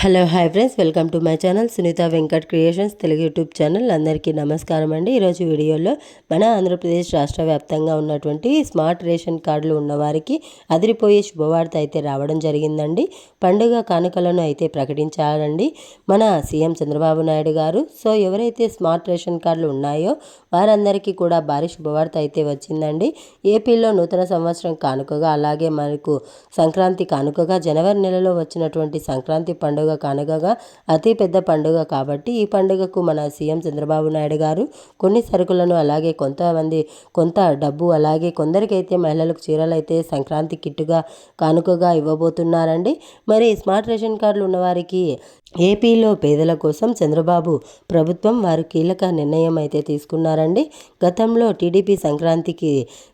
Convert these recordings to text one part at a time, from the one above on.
Hello hi friends. Welcome to my channel Sunitha Venkat creations Telugu YouTube channel. అందరికీ నమస్కారం అండి. ఈరోజు వీడియోలో మన ఆంధ్రప్రదేశ్ రాష్ట్ర వ్యాప్తంగా ఉన్నటువంటి స్మార్ట్ రేషన్ కార్డులు ఉన్నవారికి అదిరిపోయే శుభవార్త అయితే రావడం జరిగిందండి. పండుగ కానుకలను అయితే ప్రకటించారండి మన సీఎం చంద్రబాబు నాయుడు గారు. సో ఎవరైతే స్మార్ట్ రేషన్ కార్డులు ఉన్నాయో వారందరికీ కూడా భారీ శుభవార్త అయితే వచ్చిందండి. ఏపీలో నూతన సంవత్సరం కానుకగా అలాగే మనకు సంక్రాంతి కానుకగా జనవరి నెలలో వచ్చినటువంటి సంక్రాంతి పండుగ కానుకగా అతి పెద్ద పండుగ కాబట్టి ఈ పండుగకు మన సీఎం చంద్రబాబు నాయుడు గారు కొన్ని సరుకులను అలాగే కొంతమంది కొంత డబ్బు అలాగే కొందరికైతే మహిళలకు చీరలు అయితే సంక్రాంతి కిట్టుగా కానుకగా ఇవ్వబోతున్నారండి. మరి స్మార్ట్ రేషన్ కార్డులు ఉన్నవారికి ఏపీలో పేదల కోసం చంద్రబాబు ప్రభుత్వం వారు కీలక నిర్ణయం అయితే తీసుకున్నారండి. గతంలో టీడీపీ సంక్రాంతికి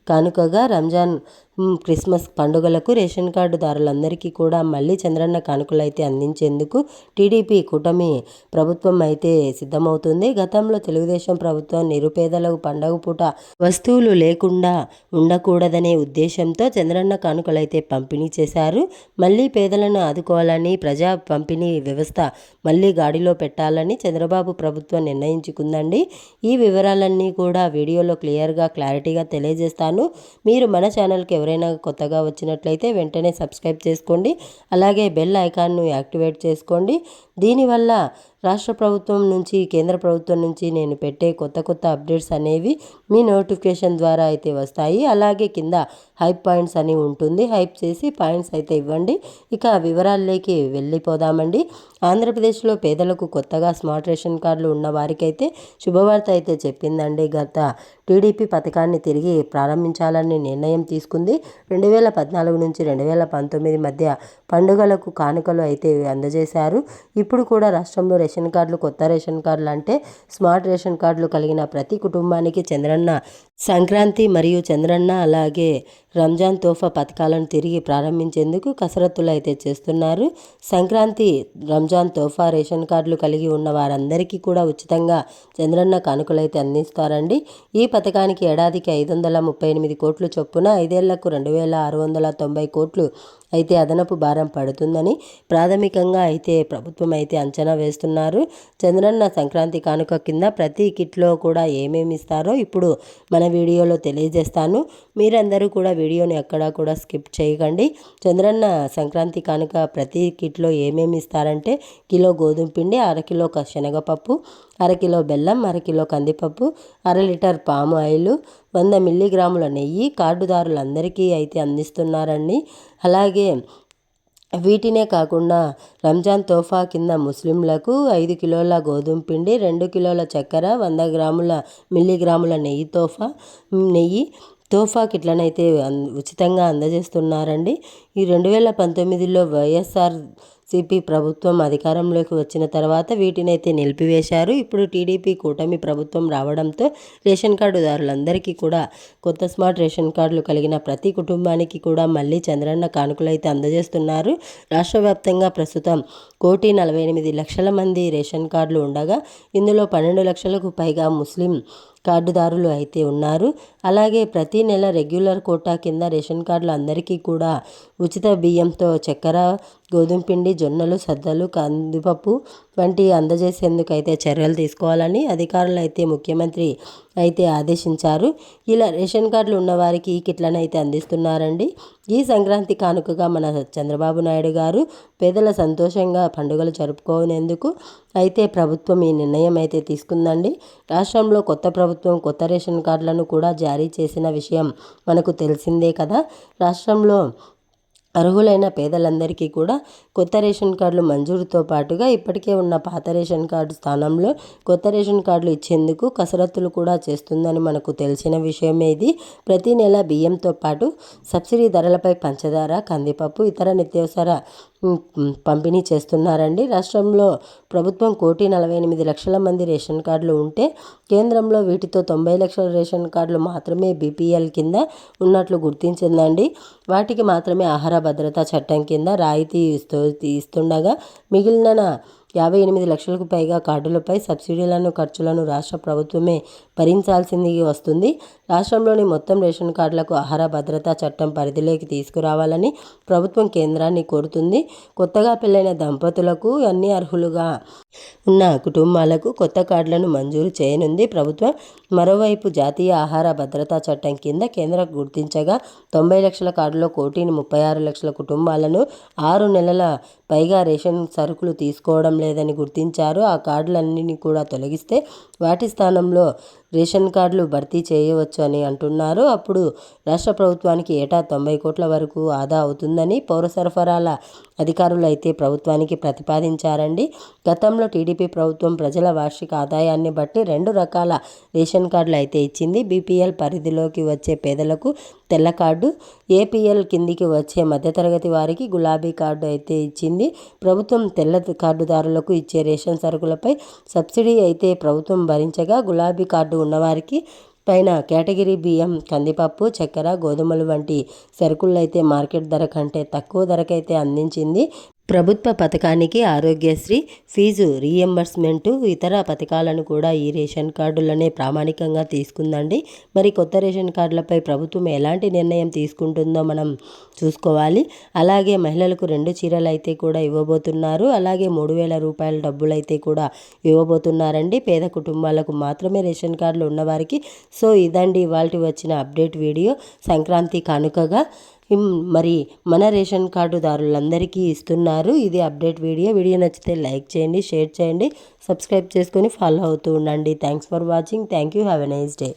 కానుకగా రంజాన్ క్రిస్మస్ పండుగలకు రేషన్ కార్డుదారులందరికీ కూడా మళ్ళీ చంద్రన్న కానుకలైతే అందించేందుకు టీడీపీ కూటమి ప్రభుత్వం అయితే సిద్ధమవుతుంది. గతంలో తెలుగుదేశం ప్రభుత్వం నిరుపేదలకు పండగ పూట వస్తువులు లేకుండా ఉండకూడదనే ఉద్దేశంతో చంద్రన్న కానుకలైతే పంపిణీ చేశారు. మళ్ళీ పేదలను ఆదుకోవాలని ప్రజా పంపిణీ వ్యవస్థ మళ్ళీ గాడిలో పెట్టాలని చంద్రబాబు ప్రభుత్వం నిర్ణయించుకుందండి. ఈ వివరాలన్నీ కూడా వీడియోలో క్లియర్గా క్లారిటీగా తెలియజేస్తాను. మీరు మన ఛానల్కి ఎవరైనా కొత్తగా వచ్చినట్లయితే వెంటనే సబ్స్క్రైబ్ చేసుకోండి. అలాగే బెల్ ఐకాన్ను యాక్టివేట్ చేసుకోండి. దీనివల్ల రాష్ట్ర ప్రభుత్వం నుంచి కేంద్ర ప్రభుత్వం నుంచి నేను పెట్టే కొత్త కొత్త అప్డేట్స్ అనేవి మీ నోటిఫికేషన్ ద్వారా అయితే వస్తాయి. అలాగే కింద హైప్ పాయింట్స్ అని ఉంటుంది. హైప్ చేసి పాయింట్స్ అయితే ఇవ్వండి. ఇక వివరాల్లోకి వెళ్ళిపోదామండి. ఆంధ్రప్రదేశ్లో పేదలకు కొత్తగా స్మార్ట్ రేషన్ కార్డులు ఉన్న వారికైతే శుభవార్త అయితే చెప్పిందండి. గత టీడీపీ పథకాన్ని తిరిగి ప్రారంభించాలని నిర్ణయం తీసుకుంది. రెండు వేల పద్నాలుగు నుంచి రెండు వేల పంతొమ్మిది మధ్య పండుగలకు కానుకలు అయితే అందజేశారు. ఇప్పుడు కూడా రాష్ట్రంలో రేషన్ కార్డులు కొత్త రేషన్ కార్డులు అంటే స్మార్ట్ రేషన్ కార్డులు కలిగిన ప్రతి కుటుంబానికి చంద్రన్న సంక్రాంతి మరియు చంద్రన్న అలాగే రంజాన్ తోఫా పథకాలను తిరిగి ప్రారంభించేందుకు కసరత్తులు అయితే చేస్తున్నారు. సంక్రాంతి రంజాన్ తోఫా రేషన్ కార్డులు కలిగి ఉన్న వారందరికీ కూడా ఉచితంగా చంద్రన్న కానుకలు అయితే అందిస్తారండి. ఈ పథకానికి ఏడాదికి ఐదు వందల ముప్పై ఎనిమిది కోట్లు చొప్పున ఐదేళ్ళకు రెండు వేల ఆరు వందల తొంభై కోట్లు అయితే అదనపు భారం పడుతుందని ప్రాథమికంగా అయితే ప్రభుత్వం అయితే అంచనా వేస్తున్నారు. చంద్రన్న సంక్రాంతి కానుక కింద ప్రతి కిట్లో కూడా ఏమేమి ఇస్తారో ఇప్పుడు మన వీడియోలో తెలియజేస్తాను. మీరందరూ కూడా వీడియోని ఎక్కడా కూడా స్కిప్ చేయకండి. చంద్రన్న సంక్రాంతి కానుక ప్రతి కిట్లో ఏమేమి ఇస్తారంటే కిలో గోధుమ పిండి అరకిలో శనగపప్పు అరకిలో బెల్లం అరకిలో కందిపప్పు అర లీటర్ పాము ఆయిల్ వంద మిల్లీగ్రాముల నెయ్యి కార్డుదారులందరికీ అయితే అందిస్తున్నారండి. అలాగే వీటినే కాకుండా రంజాన్ తోఫా కింద ముస్లింలకు ఐదు కిలోల గోధుమ పిండి రెండు కిలోల చక్కెర వంద గ్రాముల మిల్లీగ్రాముల నెయ్యి తోఫా నెయ్యి తోఫా కిట్లనైతే ఉచితంగా అందజేస్తున్నారండి. ఈ రెండు వేల పంతొమ్మిదిలో వైఎస్ఆర్ సిపి ప్రభుత్వం అధికారంలోకి వచ్చిన తర్వాత వీటినైతే నిలిపివేశారు. ఇప్పుడు టీడీపీ కూటమి ప్రభుత్వం రావడంతో రేషన్ కార్డుదారులందరికీ కూడా కొత్త స్మార్ట్ రేషన్ కార్డులు కలిగిన ప్రతి కుటుంబానికి కూడా మళ్ళీ చంద్రన్న కానుకలు అయితే అందజేస్తున్నారు. రాష్ట్ర వ్యాప్తంగా ప్రస్తుతం కోటి నలభై ఎనిమిది లక్షల మంది రేషన్ కార్డులు ఉండగా ఇందులో పన్నెండు లక్షలకు పైగా ముస్లిం కార్డుదారులు అయితే ఉన్నారు. అలాగే ప్రతి నెల రెగ్యులర్ కోటా కింద రేషన్ కార్డులు అందరికీ కూడా ఉచిత బియ్యంతో చక్కెర గోధుమ పిండి జొన్నలు సద్దలు కందిపప్పు వంటి అందజేసేందుకు అయితే చర్యలు తీసుకోవాలని అధికారులు అయితే ముఖ్యమంత్రి అయితే ఆదేశించారు. ఇలా రేషన్ కార్డులు ఉన్నవారికి ఈ కిట్లను అయితే అందిస్తున్నారండి. ఈ సంక్రాంతి కానుకగా మన చంద్రబాబు నాయుడు గారు పేదల సంతోషంగా పండుగలు జరుపుకునేందుకు అయితే ప్రభుత్వం ఈ నిర్ణయం అయితే తీసుకుందండి. రాష్ట్రంలో కొత్త ప్రభుత్వం కొత్త రేషన్ కార్డులను కూడా జారీ చేసిన విషయం మనకు తెలిసిందే కదా. రాష్ట్రంలో అర్హులైన పేదలందరికీ కూడా కొత్త రేషన్ కార్డులు మంజూరుతో పాటుగా ఇప్పటికే ఉన్న పాత రేషన్ కార్డు స్థానంలో కొత్త రేషన్ కార్డులు ఇచ్చేందుకు కసరత్తులు కూడా చేస్తుందని మనకు తెలిసిన విషయమే ఇది. ప్రతి నెల బియ్యంతో పాటు సబ్సిడీ ధరలపై పంచదార కందిపప్పు ఇతర నిత్యావసర పంపిణీ చేస్తున్నారండి. రాష్ట్రంలో ప్రభుత్వం కోటి నలభై ఎనిమిది లక్షల మంది రేషన్ కార్డులు ఉంటే కేంద్రంలో వీటితో తొంభై లక్షల రేషన్ కార్డులు మాత్రమే బీపీఎల్ కింద ఉన్నట్లు గుర్తించిందండి. వాటికి మాత్రమే ఆహార భద్రతా చట్టం కింద రాయితీ ఇస్తూ ఇస్తుండగా మిగిలిన యాభై ఎనిమిది లక్షలకు పైగా కార్డులపై సబ్సిడీలను ఖర్చులను రాష్ట్ర ప్రభుత్వమే భరించాల్సింది వస్తుంది. రాష్ట్రంలోని మొత్తం రేషన్ కార్డులకు ఆహార భద్రతా చట్టం పరిధిలోకి తీసుకురావాలని ప్రభుత్వం కేంద్రాన్ని కోరుతుంది. కొత్తగా పెళ్ళైన దంపతులకు అన్ని అర్హులుగా ఉన్న కుటుంబాలకు కొత్త కార్డులను మంజూరు చేయనుంది. ప్రభుత్వం మరోవైపు జాతీయ ఆహార భద్రతా చట్టం కింద కేంద్రం గుర్తించగా తొంభై లక్షల కార్డులో కోటిని ముప్పై ఆరు లక్షల కుటుంబాలను ఆరు నెలల పైగా రేషన్ సరుకులు తీసుకోవడం లేదని గుర్తించారు. ఆ కార్డులన్నింటినీ కూడా తొలగిస్తే వాటి స్థానంలో రేషన్ కార్డులు భర్తీ చేయవచ్చు అని అంటున్నారు. అప్పుడు రాష్ట్ర ప్రభుత్వానికి ఏటా తొంభై కోట్ల వరకు ఆదా అవుతుందని పౌర సరఫరాల అధికారులు అయితే ప్రభుత్వానికి ప్రతిపాదించారండి. గతంలో టీడీపీ ప్రభుత్వం ప్రజల వార్షిక ఆదాయాన్ని బట్టి రెండు రకాల రేషన్ కార్డులు అయితే ఇచ్చింది. బీపీఎల్ పరిధిలోకి వచ్చే పేదలకు తెల్ల కార్డు ఏపీఎల్ కిందికి వచ్చే మధ్యతరగతి వారికి గులాబీ కార్డు అయితే ఇచ్చింది. ప్రభుత్వం తెల్ల కార్డుదారులకు ఇచ్చే రేషన్ సరుకులపై సబ్సిడీ అయితే ప్రభుత్వం భరించగా గులాబీ కార్డు ఉన్నవారికి పైన కేటగిరీ బియ్యం కందిపప్పు చక్కెర గోధుమలు వంటి సరుకులైతే మార్కెట్ ధర కంటే తక్కువ ధరకైతే అందించింది. ప్రభుత్వ పథకానికి ఆరోగ్యశ్రీ ఫీజు రీఎంబర్స్మెంటు ఇతర పథకాలను కూడా ఈ రేషన్ కార్డులనే ప్రామాణికంగా తీసుకుందండి. మరి కొత్త రేషన్ కార్డులపై ప్రభుత్వం ఎలాంటి నిర్ణయం తీసుకుంటుందో మనం చూసుకోవాలి. అలాగే మహిళలకు రెండు చీరలు అయితే కూడా ఇవ్వబోతున్నారు. అలాగే మూడు వేల రూపాయల డబ్బులు అయితే కూడా ఇవ్వబోతున్నారండి. పేద కుటుంబాలకు మాత్రమే రేషన్ కార్డులు ఉన్నవారికి. సో ఇదండి ఇవాళ వచ్చిన అప్డేట్ వీడియో. సంక్రాంతి కానుకగా మరి మన రేషన్ కార్డుదారులందరికీ ఇస్తున్నారు. ఇది అప్డేట్ వీడియో. వీడియో నచ్చితే లైక్ చేయండి షేర్ చేయండి సబ్స్క్రైబ్ చేసుకొని ఫాలో అవుతూ ఉండండి. Thanks for watching. Thank you. Have a nice day.